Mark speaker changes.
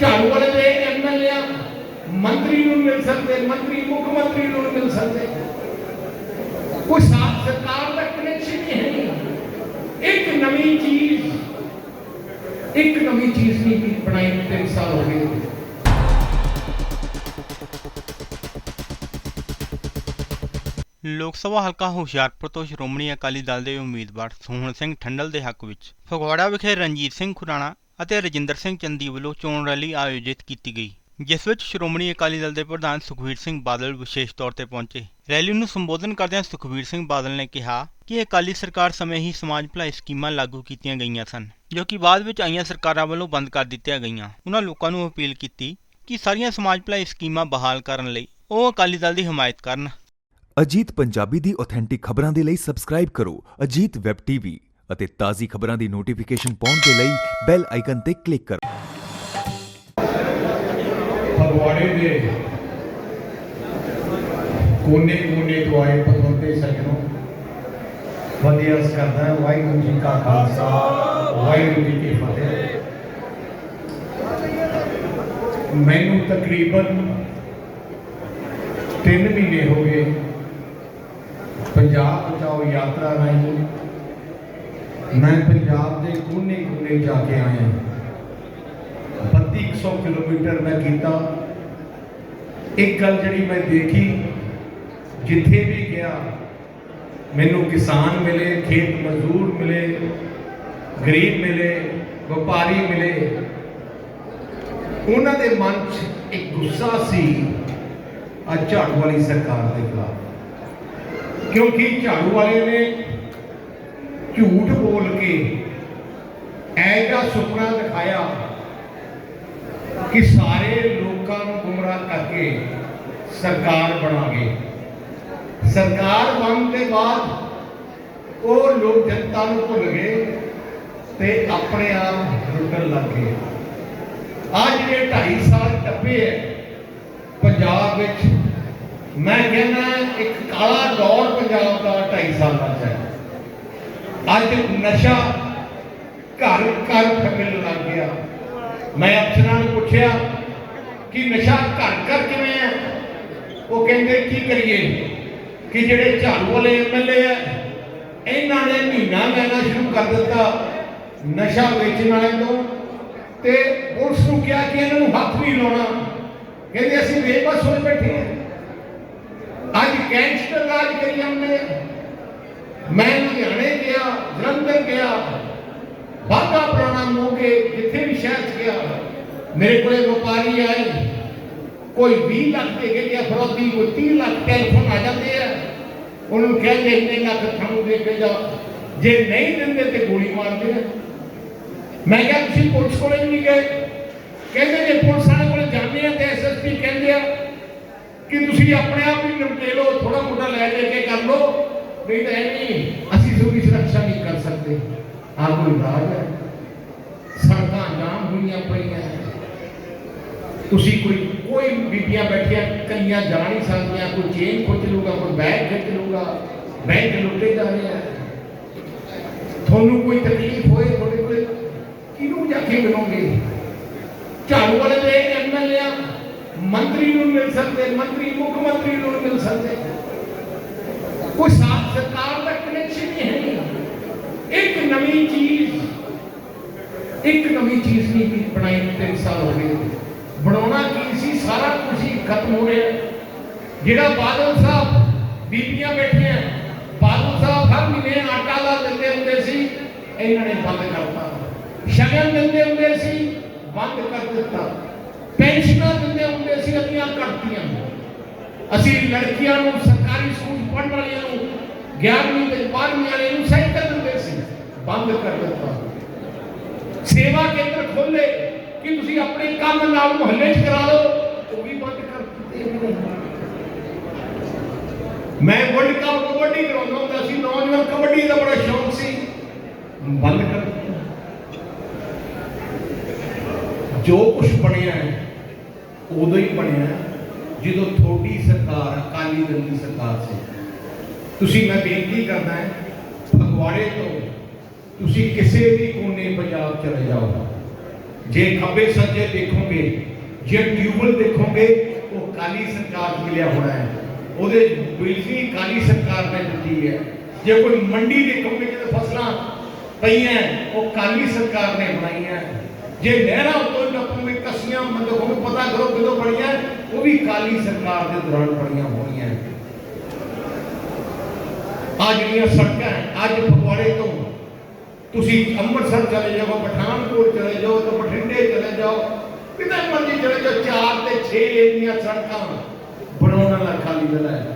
Speaker 1: ਝਾੜੂ ਵਾਲੇ ਦੇ ਐਮਐਲਏ ਮੰਤਰੀ ਨੂੰ ਮਿਲ ਸਕਦੇ, ਮੰਤਰੀ, ਮੁੱਖ ਮੰਤਰੀ ਨੂੰ ਮਿਲ ਸਕਦੇ। ਕੋਈ ਸਾਥ ਸਰਕਾਰ ਦਾ ਕਨੈਕਸ਼ਨ ਨਹੀਂ ਹੈ ਇੱਕ ਨਵੀਂ ਚੀਜ਼, ਇੱਕ ਨਵੀਂ ਚੀਜ਼ ਨਹੀਂ ਬਣਾਈ ਨੂੰ ਸਾਲ ਹੋ ਗਏ।
Speaker 2: ਲੋਕ ਸਭਾ ਹਲਕਾ ਹੁਸ਼ਿਆਰਪੁਰ ਤੋਂ ਸ਼੍ਰੋਮਣੀ ਅਕਾਲੀ ਦਲ ਦੇ ਉਮੀਦਵਾਰ ਸੋਹਣ ਸਿੰਘ ਠੰਡਲ ਦੇ ਹੱਕ ਵਿੱਚ ਫਗਵਾੜਾ ਵਿਖੇ ਰਣਜੀਤ ਸਿੰਘ ਖੁਰਾਣਾ ਅਤੇ ਰਜਿੰਦਰ ਸਿੰਘ ਚੰਦੀ ਵੱਲੋਂ ਚੋਣ ਰੈਲੀ ਆਯੋਜਿਤ ਕੀਤੀ ਗਈ, ਜਿਸ ਵਿੱਚ ਸ਼੍ਰੋਮਣੀ ਅਕਾਲੀ ਦਲ ਦੇ ਪ੍ਰਧਾਨ ਸੁਖਬੀਰ ਸਿੰਘ ਬਾਦਲ ਵਿਸ਼ੇਸ਼ ਤੌਰ ਤੇ ਪਹੁੰਚੇ। ਰੈਲੀ ਨੂੰ ਸੰਬੋਧਨ ਕਰਦਿਆਂ ਸੁਖਬੀਰ ਸਿੰਘ ਬਾਦਲ ਨੇ ਕਿਹਾ ਕਿ ਅਕਾਲੀ ਸਰਕਾਰ ਸਮੇਂ ਹੀ ਸਮਾਜ ਭਲਾਈ ਸਕੀਮਾਂ ਲਾਗੂ ਕੀਤੀਆਂ ਗਈਆਂ ਸਨ, ਜੋ ਕਿ ਬਾਅਦ ਵਿੱਚ ਆਈਆਂ ਸਰਕਾਰਾਂ ਵੱਲੋਂ ਬੰਦ ਕਰ ਦਿੱਤੀਆਂ ਗਈਆਂ। ਉਹਨਾਂ ਲੋਕਾਂ ਨੂੰ ਅਪੀਲ ਕੀਤੀ ਕਿ ਸਾਰੀਆਂ ਸਮਾਜ ਭਲਾਈ ਸਕੀਮਾਂ ਬਹਾਲ ਕਰਨ ਲਈ ਉਹ ਅਕਾਲੀ ਦਲ ਦੀ ਹਮਾਇਤ ਕਰਨ।
Speaker 3: ਅਜੀਤ ਪੰਜਾਬੀ ਦੀ ਆਥੈਂਟਿਕ ਖਬਰਾਂ ਦੇ ਲਈ ਸਬਸਕ੍ਰਾਈਬ ਕਰੋ ਅਜੀਤ ਵੈਬ ਟੀਵੀ ਅਤੇ ਤਾਜ਼ੀ ਖਬਰਾਂ ਦੀ ਨੋਟੀਫਿਕੇਸ਼ਨ ਪਾਉਣ ਦੇ ਲਈ ਬੈਲ ਆਈਕਨ ਤੇ ਕਲਿੱਕ ਕਰੋ।
Speaker 1: ਫਗਵਾੜੇ ਦੇ ਕੋਨੇ ਕੋਨੇ ਤੋਂ ਆਏ ਪਤਵੰਤੇ ਸੱਜਣੋ ਵਧੀਆ ਕਰਦਾ ਵਾਹਿਗੁਰੂ ਜੀ ਕਾ ਖਾਲਸਾ, ਵਾਹਿਗੁਰੂ ਜੀ ਕੀ ਫਤਿਹ। ਮੈਨੂੰ ਤਕਰੀਬਨ 3 ਮਹੀਨੇ ਹੋ ਗਏ ਪੰਜਾਬ ਬਚਾਓ ਯਾਤਰਾ ਰਾਹੀਂ ਮੈਂ ਪੰਜਾਬ ਦੇ ਕੋਨੇ ਕੋਨੇ ਜਾ ਕੇ ਆਇਆ 3200 ਕਿਲੋਮੀਟਰ ਮੈਂ ਕੀਤਾ। ਇੱਕ ਗੱਲ ਜਿਹੜੀ ਮੈਂ ਦੇਖੀ, ਜਿੱਥੇ ਵੀ ਗਿਆ, ਮੈਨੂੰ ਕਿਸਾਨ ਮਿਲੇ, ਖੇਤ ਮਜ਼ਦੂਰ ਮਿਲੇ, ਗਰੀਬ ਮਿਲੇ, ਵਪਾਰੀ ਮਿਲੇ। ਉਹਨਾਂ ਦੇ ਮਨ 'ਚ ਇੱਕ ਗੁੱਸਾ ਸੀ ਆ ਝਾੜੂ ਵਾਲੀ ਸਰਕਾਰ ਦੇ ਖਿਲਾਫ। ਕਿਉਂਕਿ ਝਾੜੂ ਵਾਲੇ ਨੇ ਝੂਠ ਬੋਲ ਕੇ ਐਜਾ ਸੁਪਨਾ ਦਿਖਾਇਆ ਕਿ ਸਾਰੇ ਲੋਕਾਂ ਨੂੰ ਗੁੰਮਰਾਹ ਕਰਕੇ ਸਰਕਾਰ ਬਣਾਗੇ। ਸਰਕਾਰ ਬਣਨ ਦੇ ਬਾਅਦ ਉਹ ਲੋਕ ਜਨਤਾ ਨੂੰ ਭੁੱਲ ਗਏ ਤੇ ਆਪਣੇ ਆਪ ਲੁੱਟਣ ਲੱਗ ਗਏ। ਅੱਜ ਜਿਹੜੇ 2.5 ਸਾਲ ਟੱਪੇ ਹੈ ਪੰਜਾਬ ਵਿੱਚ, ਮੈਂ ਕਹਿੰਦਾ ਇੱਕ ਕਾਲਾ ਦੌਰ ਪੰਜਾਬ ਦਾ 2.5 ਸਾਲ ਚ ਹੈ ਅੱਜ ਨਸ਼ਾ ਘਰ ਘਰ ਮਿਲਣ ਲੱਗ ਗਿਆ। ਮੈਂ ਅਫਸਰਾਂ ਨੂੰ ਪੁੱਛਿਆ ਕਿ ਨਸ਼ਾ ਘਰ ਘਰ ਕਿਵੇਂ ਹੈ? ਉਹ ਕਹਿੰਦੇ, ਕੀ ਕਰੀਏ? ਕਿ ਜਿਹੜੇ ਝਾੜੂ ਵਾਲੇ ਐਮਐਲਏ ਆ ਇਹਨਾਂ ਨੇ ਮਹੀਨਾ ਲੈਣਾ ਸ਼ੁਰੂ ਕਰ ਦਿੱਤਾ ਨਸ਼ਾ ਵੇਚਣ ਵਾਲੇ ਤੋਂ ਤੇ ਪੁਲਿਸ ਨੂੰ ਕਿਹਾ ਕਿ ਇਹਨਾਂ ਨੂੰ ਹੱਥ ਨਹੀਂ ਲਾਉਣਾ। ਕਹਿੰਦੇ, ਅਸੀਂ ਬੇਬਸ ਹੋਏ ਬੈਠੇ ਹਾਂ। ਅੱਜ ਗੈਂਗਸਟਰ ਰਾਜ ਕਰੀ ਜਾਂਦੇ ਆ। ਮੈਂ ਲੁਧਿਆਣੇ ਜਲੰਧਰ ਗਿਆ ਬਾਗਾ ਪੁਰਾਣਾ ਮੋਗੇ ਜਿੱਥੇ ਵੀ ਸ਼ਹਿਰ 'ਚ ਗਿਆ ਮੇਰੇ ਕੋਲੇ ਵਪਾਰੀ ਆਏ ਕੋਈ 20 ਲੱਖ ਦੇ ਕੇ ਗਿਆ ਫਰੋਤੀ ਕੋਈ 30 ਲੱਖ ਟੈਲੀਫੋਨ ਆ ਜਾਂਦੇ ਆ ਉਹਨੂੰ ਕਹਿੰਦੇ ਇੰਨੇ ਲੱਖ ਤੁਹਾਨੂੰ ਦੇ ਕੇ ਜਾ ਜੇ ਨਹੀਂ ਦਿੰਦੇ ਤੇ ਗੋਲੀ ਮਾਰਦੇ ਆ ਮੈਂ ਕਿਹਾ ਤੁਸੀਂ ਪੁਲਿਸ ਕੋਲੇ ਵੀ ਨਹੀਂ ਗਏ ਕਹਿੰਦੇ ਜੇ ਪੁਲਿਸ ਵਾਲੇ ਕੋਲੇ ਜਾਂਦੇ ਆ ਤੇ ਐਸਐਸਪੀ ਕਹਿੰਦੇ ਆ ਕਿ ਤੁਸੀਂ ਆਪਣੇ ਆਪ ਹੀ ਨਿਪਟੇ ਲਓ ਥੋੜਾ ਮੋਟਾ ਲੈ ਦੇ ਕੇ ਕਰ ਲਓ ਨਹੀਂ ਤਾਂ ਇਹ ਨਹੀਂ ਸਕਦੇ ਆਹ ਕੋਈ ਰਾਜ ਹੈ? ਸੜਕਾਂ ਜਾਮ ਹੋਈਆਂ ਪਈਆਂ। ਤੁਸੀਂ ਕੋਈ ਕੋਈ ਬੀਬੀਆਂ ਬੈਠੀਆਂ ਕੱਲੀਆਂ ਜਾ ਨਹੀਂ ਸਕਦੀਆਂ, ਕੋਈ ਚੇਨ ਖੁੱਚ ਲੂਗਾ ਕੋਈ ਬੈਗ ਖਿੱਚ ਲੂਗਾ ਬੈਂਕ ਲੁੱਟੇ ਜਾ ਰਹੇ ਆ। ਤੁਹਾਨੂੰ ਕੋਈ ਤਕਲੀਫ ਹੋਏ ਤੁਹਾਡੇ ਕੋਲ, ਕਿਹਨੂੰ ਜਾ ਕੇ ਮਿਲੋਗੇ ਝਾੜੂ ਵਾਲੇ ਦੇ ਐਮਐਲਏ ਆ, ਮੰਤਰੀ ਨੂੰ ਮਿਲ ਸਕਦੇ, ਮੰਤਰੀ, ਮੁੱਖ ਮੰਤਰੀ ਨੂੰ ਮਿਲ ਸਕਦੇ। ਕੋਈ ਸਾਥ ਸਰਕਾਰ ਦਾ ਕਨੈਕਸ਼ਨ ਨਹੀਂ ਹੈ ਇੱਕ ਨਵੀਂ ਚੀਜ਼। ਇੱਕ ਨਵੀਂ ਚੀਜ਼ ਨਹੀਂ ਵੀ ਬਣਾਈ ਤਿੰਨ ਸਾਲ ਹੋ ਗਏ। ਬਣਾਉਣਾ ਕੀ ਸੀ? ਸਾਰਾ ਕੁਝ ਹੀ ਖਤਮ ਹੋ ਰਿਹਾ। ਜਿਹੜਾ ਬਾਦਲ ਸਾਹਿਬ ਬੀਬੀਆਂ ਬੈਠੀਆਂ, ਬਾਦਲ ਸਾਹਿਬ ਹਰ ਮਹੀਨੇ ਆਟਾ ਲਾ ਦਿੰਦੇ ਹੁੰਦੇ ਸੀ, ਇਹਨਾਂ ਨੇ ਬੰਦ ਕਰਤਾ ਸ਼ਗਨ ਦਿੰਦੇ ਹੁੰਦੇ ਸੀ, ਬੰਦ ਕਰ ਦਿੱਤਾ। ਪੈਨਸ਼ਨਾਂ ਦਿੰਦੇ ਹੁੰਦੇ ਸੀ ਅੱਧੀਆਂ ਕੱਟਤੀਆਂ ਅਸੀਂ ਲੜਕੀਆਂ ਨੂੰ ਸਰਕਾਰੀ ਸਕੂਲ ਪੜ੍ਹਨ ਵਾਲਿਆਂ ਨੂੰ 11ਵੀਂ ਤੇ 12ਵੀਂ ਵਾਲਿਆਂ ਨੂੰ ਸਾਈਕਲ ਬੰਦ ਕਰ ਦਿੱਤਾ ਸੇਵਾ ਕੇਂਦਰ ਖੋਲੇ ਕਿ ਤੁਸੀਂ ਆਪਣੇ ਕੰਮ ਨਾਲ ਮੁਹੱਲੇ 'ਚ ਕਰਾ ਲਓ ਉਹ ਵੀ ਬੰਦ ਕਰ ਦਿੱਤੇ ਇਹਨਾਂ ਨੇ। ਮੈਂ ਵਰਲਡ ਕੱਪ ਕਬੱਡੀ ਕਰਾਉਂਦਾ ਹੁੰਦਾ ਸੀ ਨੌਜਵਾਨ ਕਬੱਡੀ ਦਾ ਬੜਾ ਸ਼ੌਂਕ ਸੀ ਬੰਦ ਕਰ ਦਿੱਤਾ ਜੋ ਕੁਝ ਬਣਿਆ ਹੈ ਉਦੋਂ ਹੀ ਬਣਿਆ ਜਦੋਂ ਤੁਹਾਡੀ ਸਰਕਾਰ ਅਕਾਲੀ ਦਲ ਦੀ ਸਰਕਾਰ ਸੀ ਤੁਸੀਂ ਮੈਂ ਬੇਨਤੀ ਕਰਦਾ ਹੈ ਫਗਵਾੜੇ ਤੋਂ ਤੁਸੀਂ ਕਿਸੇ ਵੀ ਕੋਨੇ ਪੰਜਾਬ ਚਲੇ ਜਾਓ ਜੇ ਖੱਬੇ ਸੱਜੇ ਦੇਖੋਗੇ ਜੇ ਟਿਊਬਲ ਦੇਖੋਗੇ ਉਹ ਕਾਲੀ ਸਰਕਾਰ ਮਿਲਿਆ ਹੋਣਾ ਹੈ ਉਹਦੇ ਬਿਜਲੀ ਕਾਲੀ ਸਰਕਾਰ ਨੇ ਦਿੱਤੀ ਹੈ ਜੇ ਕੋਈ ਮੰਡੀ ਦੇਖੋਗੇ ਜਿੱਥੇ ਫਸਲਾਂ ਪਈਆਂ ਉਹ ਕਾਲੀ ਸਰਕਾਰ ਨੇ ਬਣਾਈਆਂ ਜੇ ਨਹਿਰਾਂ ਉੱਤੋਂ ਨੱਪੋਗੇ ਕਸੀਆਂ ਦੇਖੋਗੇ ਪਤਾ ਕਰੋ ਕਿਦੋਂ ਬਣੀਆਂ ਉਹ ਵੀ ਕਾਲੀ ਸਰਕਾਰ ਦੇ ਦੌਰਾਨ ਬਣੀਆਂ ਹੋਣੀਆਂ ਆ ਜਿਹੜੀਆਂ ਸੜਕਾਂ ਹੈ, ਅੱਜ ਫਗਵਾੜੇ ਤੋਂ ਤੁਸੀਂ ਅੰਮ੍ਰਿਤਸਰ ਚਲੇ ਜਾਓ, ਪਠਾਨਕੋਟ ਚਲੇ ਜਾਓ, ਤਾਂ ਬਠਿੰਡੇ ਚਲੇ ਜਾਓ। ਕਿਤੇ ਮਰਜ਼ੀ ਚਲੇ ਜਾਓ, ਚਾਰ ਤੇ 6 ਦੀਆਂ ਸੜਕਾਂ ਬਣਾਉਣ ਵਾਲਾ ਖਾਲੀ ਦਿਲ ਹੈ।